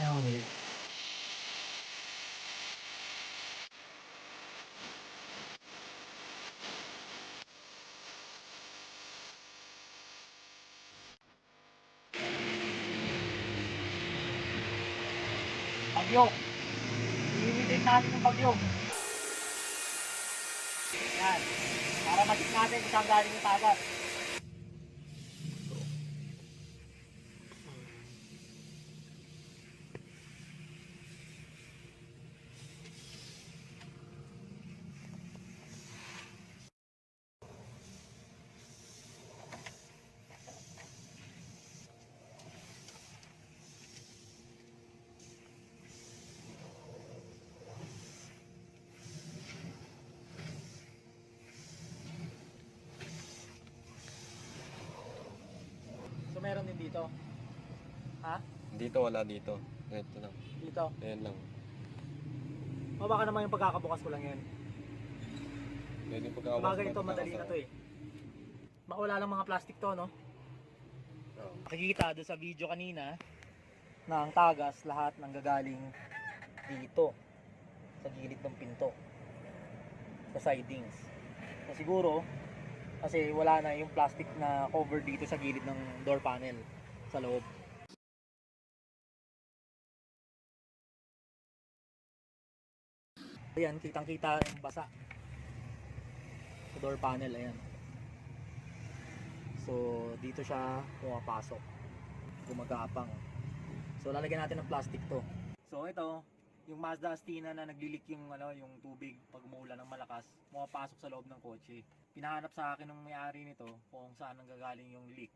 Ayun, eh. Bagyo. Iimitin natin yung bagyo. Yan. Para matik natin kung saan galing yung tagas. So meron din dito. Ha? Dito wala dito. Ito lang. Dito. Ayan lang. O baka naman yung pagkakabukas ko lang yan. Pwede pagkawas. Bagay ito, madali na to eh. Baka wala lang mga plastic to, no? Oo. Makikita doon sa video kanina na ang tagas lahat nang gagaling dito sa gilid ng pinto sa sidings so siguro kasi wala na yung plastic na cover dito sa gilid ng door panel sa loob. Ayan kitang kita yung basa. Sa door panel ayan. So dito siya pumapasok. Gumagapang. So lalagyan natin ng plastic to. So ito yung Mazda Astina na naglilik yung ano yung tubig pag umuulan ng malakas pumapasok sa loob ng kotse. Pinahanap sa akin ng may-ari nito kung saan nanggagaling yung leak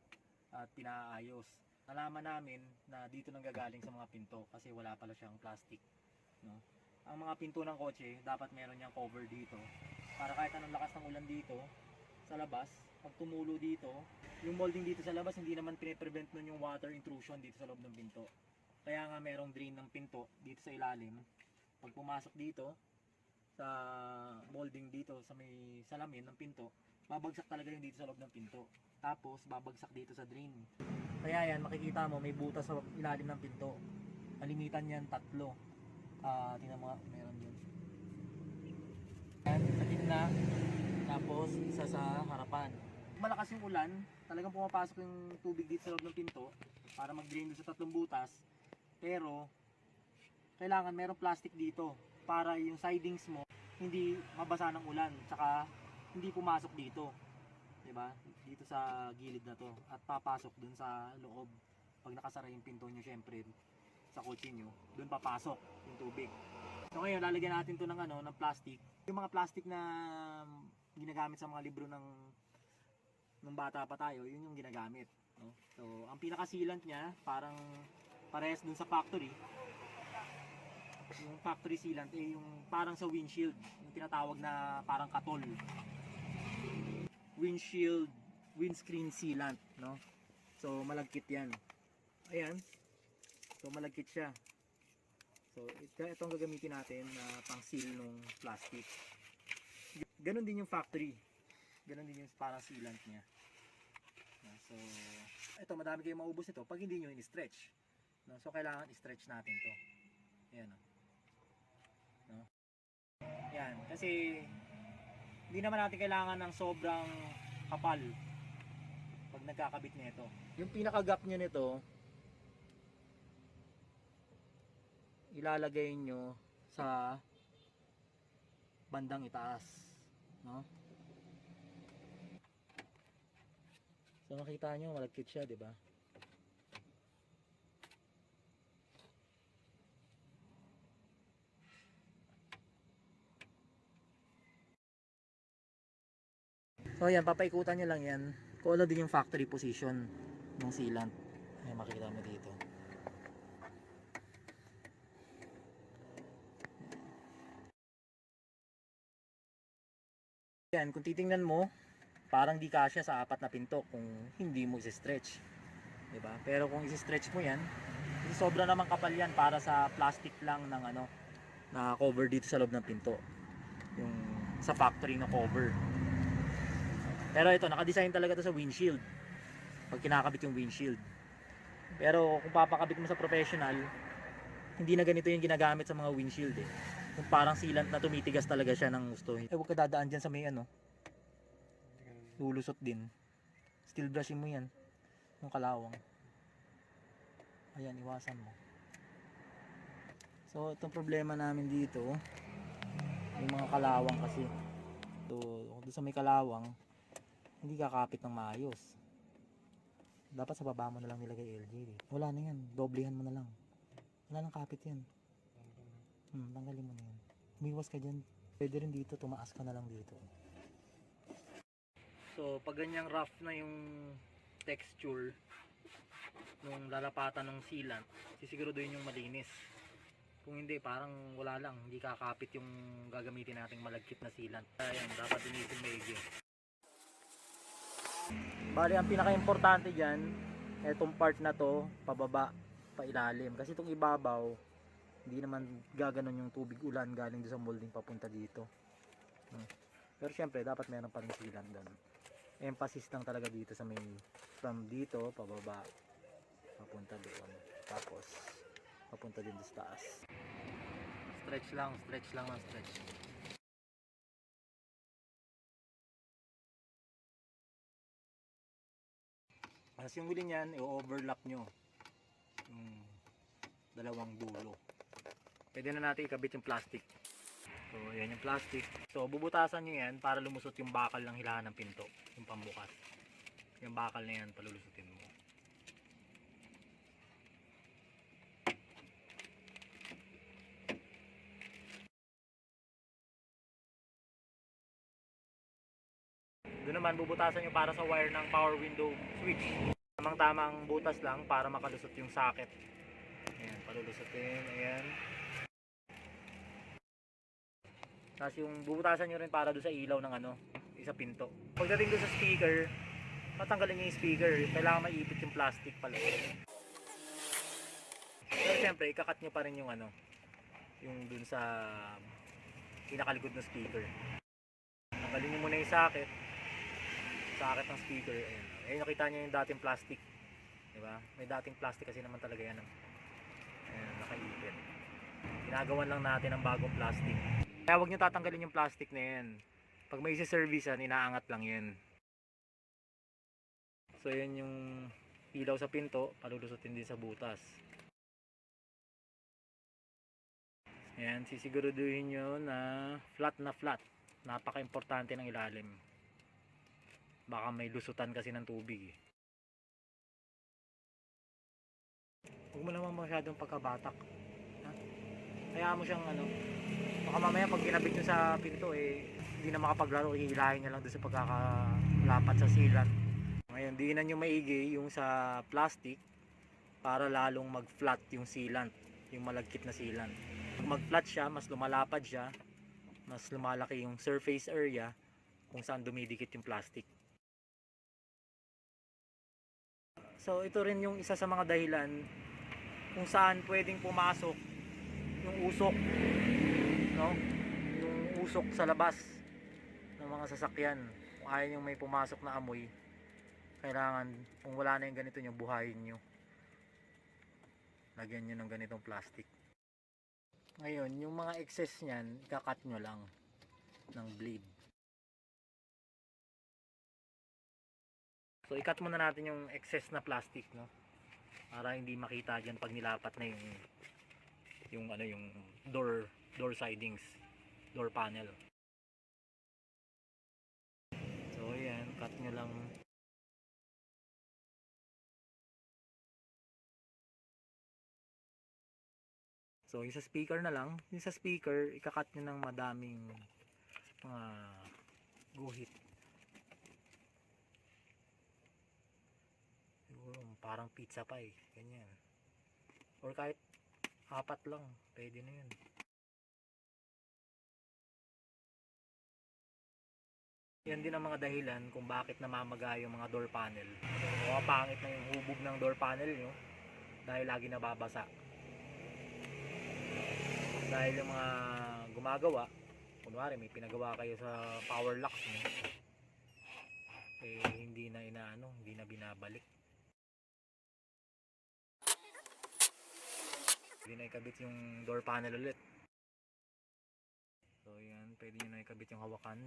at pinaayos nalaman namin na dito nanggagaling sa mga pinto kasi wala pala siyang plastic no? Ang mga pinto ng kotse dapat meron niyang cover dito. Para kahit anong lakas ng ulan dito sa labas pag tumulo dito yung molding dito sa labas hindi naman pine-prevent nun yung water intrusion dito sa loob ng pinto. Kaya nga merong drain ng pinto dito sa ilalim. Pag pumasok dito sa molding dito sa may salamin ng pinto babagsak talaga yung dito sa loob ng pinto. Tapos babagsak dito sa drain. Kaya yan makikita mo may butas sa ilalim ng pinto. Kalimitan yan tatlo. Ah tingnan mo meron yun yan sa gitna. Tapos isa sa harapan. Malakas yung ulan. Talagang pumapasok yung tubig dito sa loob ng pinto para mag-drain sa tatlong butas. Pero kailangan merong plastic dito para yung sidings mo hindi mabasa ng ulan. Tsaka hindi pumasok dito. 'di ba dito sa gilid na to. At papasok dun sa loob. Pag nakasara yung pinto nyo syempre sa kotse nyo dun papasok yung tubig. So ngayon lalagyan natin to ng ano ng plastic. Yung mga plastic na ginagamit sa mga libro ng nung bata pa tayo yun yung ginagamit no? so ang pinaka sealant niya parang parehas dun sa factory. Yung factory sealant eh yung parang sa windshield. Yung tinatawag na parang katol windshield windscreen sealant no? So malagkit yan. Ayan. So malagkit siya. So ito, ito ang gagamitin natin na pang seal ng plastic. Ganon din yung factory. Ganon din yung parang sealant niya. So ito madami kayong maubos nito pag hindi nyo in-stretch. No? so kailangan i-stretch natin to. Ayan o no? yan kasi hindi naman natin kailangan ng sobrang kapal pag nagkakabit nito. Yung pinaka gap nyo nito ilalagay nyo sa bandang itaas, no? So makita nyo malagkit siya, 'di ba? So yan, papaikutan nyo lang yan. Kung ano din yung factory position ng sealant. Ayan, makita mo dito. Yan, kung titingnan mo, parang di kasya sa apat na pinto kung hindi mo isi-stretch. 'Di ba? Pero kung isi-stretch mo yan, sobra naman kapal yan para sa plastic lang ng ano, na cover dito sa loob ng pinto. Yung sa factory na cover. Pero ito, naka-design talaga to sa windshield. Pag kinakabit yung windshield. Pero kung papakabit mo sa professional, hindi na ganito yung ginagamit sa mga windshield eh. Yung parang sealant na tumitigas talaga siya ng gusto. Eh huwag ka dadaan dyan sa may ano, lulusot din. Steel brushing mo yan. Yung kalawang. Ayan, iwasan mo. So, itong problema namin dito, yung mga kalawang kasi. So, doon sa may kalawang, hindi kakapit ng maayos. Dapat sa baba mo na lang nilagay LGD. Wala na yan. Doblehan mo na lang. Wala nang kapit yan. Hmm, tanggalin mo na yan. Umiwas ka dyan. Pwede rin dito, tumaas ka na lang dito. So, pag ganyang rough na yung texture nung lalapatan ng sealant, sisiguraduhin yung malinis. Kung hindi, parang wala lang. Hindi kakapit yung gagamitin nating malagkit na sealant. Ayan, dapat inisin maigi. Bali, ang pinaka-importante dyan, etong part na to, pababa, pailalim. Kasi itong ibabaw, hindi naman gaganon yung tubig ulan galing doon sa molding papunta dito. Hmm. Pero syempre, dapat meron pa rin sealant doon. Emphasis lang talaga dito sa may from dito, pababa, papunta doon. Tapos, papunta din sa taas. Stretch lang, stretch lang ng stretch. Tapos yung huli niyan, i-overlap nyo yung dalawang dulo. Pwede na natin ikabit yung plastic. So, yan yung plastic. So, bubutasan nyo yan para lumusot yung bakal ng hilahan ng pinto. Yung pambukas. Yung bakal na yan, palulusutin mo. Doon naman bubutasan nyo para sa wire ng power window switch. Tamang tamang butas lang para makalusot yung socket. Ayan, palulusutin. Ayan. Tapos yung bubutasan nyo rin para doon sa ilaw ng ano, isa pinto. Pagdating doon sa speaker, matanggalin nyo yung speaker. Kailangan maipit yung plastic pala. Pero siyempre, ikakat nyo pa rin yung ano, yung dun sa pinakalikod ng speaker. Tanggalin nyo muna yung socket. Socket ng speaker. Ayan. Ayun, nakita nyo yung dating plastic. Diba? May dating plastic kasi naman talaga yan. Ayan, nakaipit. Ginagawan lang natin ng bagong plastic. Kaya huwag nyo tatanggalin yung plastic na yan. Pag may isi-service yan, inaangat lang yan. So yan yung ilaw sa pinto, palulusutin din sa butas. Ayan, sisiguraduhin nyo na flat na flat. Napaka-importante ng ilalim. Baka may lusutan kasi ng tubig eh. Huwag mo naman masyadong pagkabatak. Kaya mo siyang ano, baka mamaya pag kinabit nyo sa pinto eh, hindi na makapaglaro, hihilahin nyo lang doon sa pagkakalapat sa sealant. Ngayon, diinan nyo maigi yung sa plastic para lalong mag-flat yung sealant, yung malagkit na sealant. Pag mag-flat siya, mas lumalapad siya, mas lumalaki yung surface area kung saan dumidikit yung plastic. So ito rin yung isa sa mga dahilan kung saan pwedeng pumasok yung usok, no? Yung usok sa labas ng mga sasakyan. Kung ayaw yung may pumasok na amoy, kailangan kung wala na yung ganito nyo, buhayin nyo. Lagyan nyo ng ganitong plastic. Ngayon, yung mga excess niyan, ikakat nyo lang ng blade. So, ikat muna natin yung excess na plastic, no? Para hindi makita dyan pag nilapat na yung yung ano yung door door sidings, door panel. So, ayan, cut nyo lang So, yung sa speaker na lang, yung sa speaker, ikakat nyo ng madaming mga guhit. Parang pizza pie, ganyan. Or kahit apat lang, pwede na yun. Yan din ang mga dahilan kung bakit namamaga yung mga door panel. O pangit na yung hubog ng door panel nyo dahil lagi nababasa dahil yung mga gumagawa kunwari may pinagawa kayo sa power locks nyo eh hindi na inaano hindi na binabalik Pwede na ikabit yung door panel ulit. So yan, pwede nyo na ikabit yung hawakan.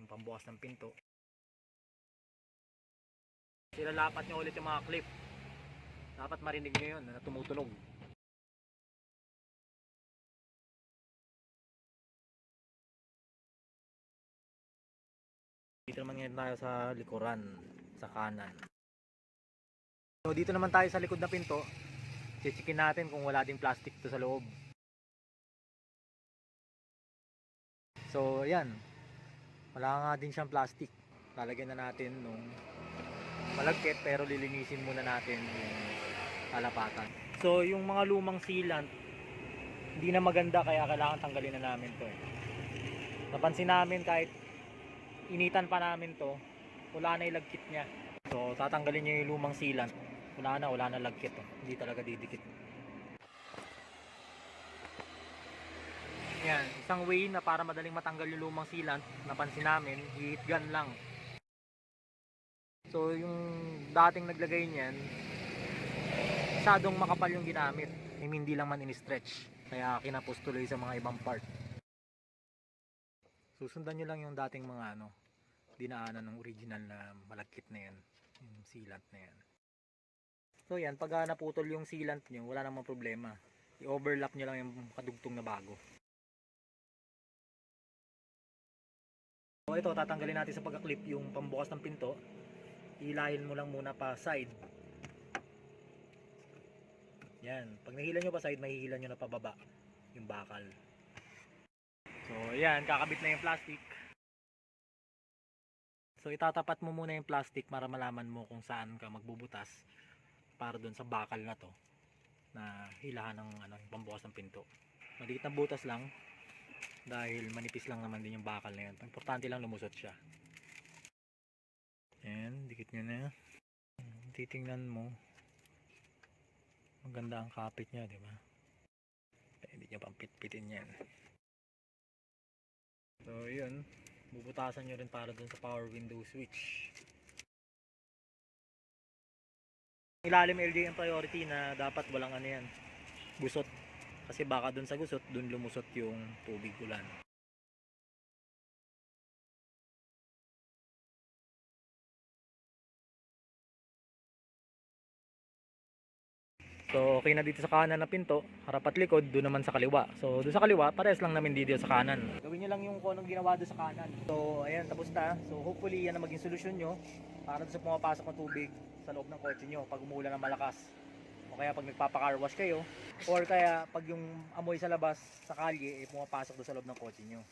Yung pambukas ng pinto. Silalapat nyo ulit yung mga clip. Dapat marinig nyo yun na tumutunog. Dito naman ngayon tayo sa likuran, sa kanan. So dito naman tayo sa likod na pinto. Chichikin natin kung wala ding plastic to sa loob. So ayan. Wala nga din siyang plastic. Lalagyan na natin nung malagkit pero lilinisin muna natin yung kalapatan. So yung mga lumang sealant hindi na maganda kaya kailangan tanggalin na namin to eh. Napansin namin kahit initan pa namin to, wala na yung lagkit niya. So tatanggalin niyo yung lumang sealant. Wala na, wala na lagkit. Oh. Hindi talaga didikit. Yan, isang way na para madaling matanggal yung lumang sealant, napansin namin, heat gun lang. So yung dating naglagay niyan, masyadong makapal yung ginamit. I mean, hindi lang man in-stretch. Kaya kinapos tuloy sa mga ibang part. Susundan nyo lang yung dating mga ano, dinaanan ng original na malagkit na yan. Yung sealant na yan. So yan, pag ah, naputol yung sealant nyo, wala namang problema. I-overlap nyo lang yung kadugtong na bago. So ito, tatanggalin natin sa pagka-clip yung pambukas ng pinto. Hilahin mo lang muna pa side. Yan, pag nahila nyo pa side, mahihila nyo na pababa yung bakal. So yan, kakabit na yung plastic. So itatapat mo muna yung plastic para malaman mo kung saan ka magbubutas para doon sa bakal na to na hilahan ng ano, pambukas ng pinto. Maliit na butas lang dahil manipis lang naman din yung bakal na yun. Importante lang lumusot siya. Yan, dikit nyo na. Titingnan mo. Maganda ang kapit niya, di ba? Pwede nyo pang pitpitin yan. So, yun. Bubutasan nyo rin para dun sa power window switch. Ilalim LJ ang priority na dapat walang ano yan. Gusot. Kasi baka dun sa gusot, dun lumusot yung tubig ulan. So, okay na dito sa kanan na pinto, harap at likod, doon naman sa kaliwa. So, doon sa kaliwa, pares lang namin dito sa kanan. Gawin nyo lang yung kung anong ginawa doon sa kanan. So, ayan, tapos na. So, hopefully, yan ang maging solusyon nyo para sa pumapasok ng tubig sa loob ng kotse nyo pag umulan ng malakas. O kaya pag nagpapaka-car wash kayo, or kaya pag yung amoy sa labas sa kalye, eh, pumapasok doon sa loob ng kotse nyo.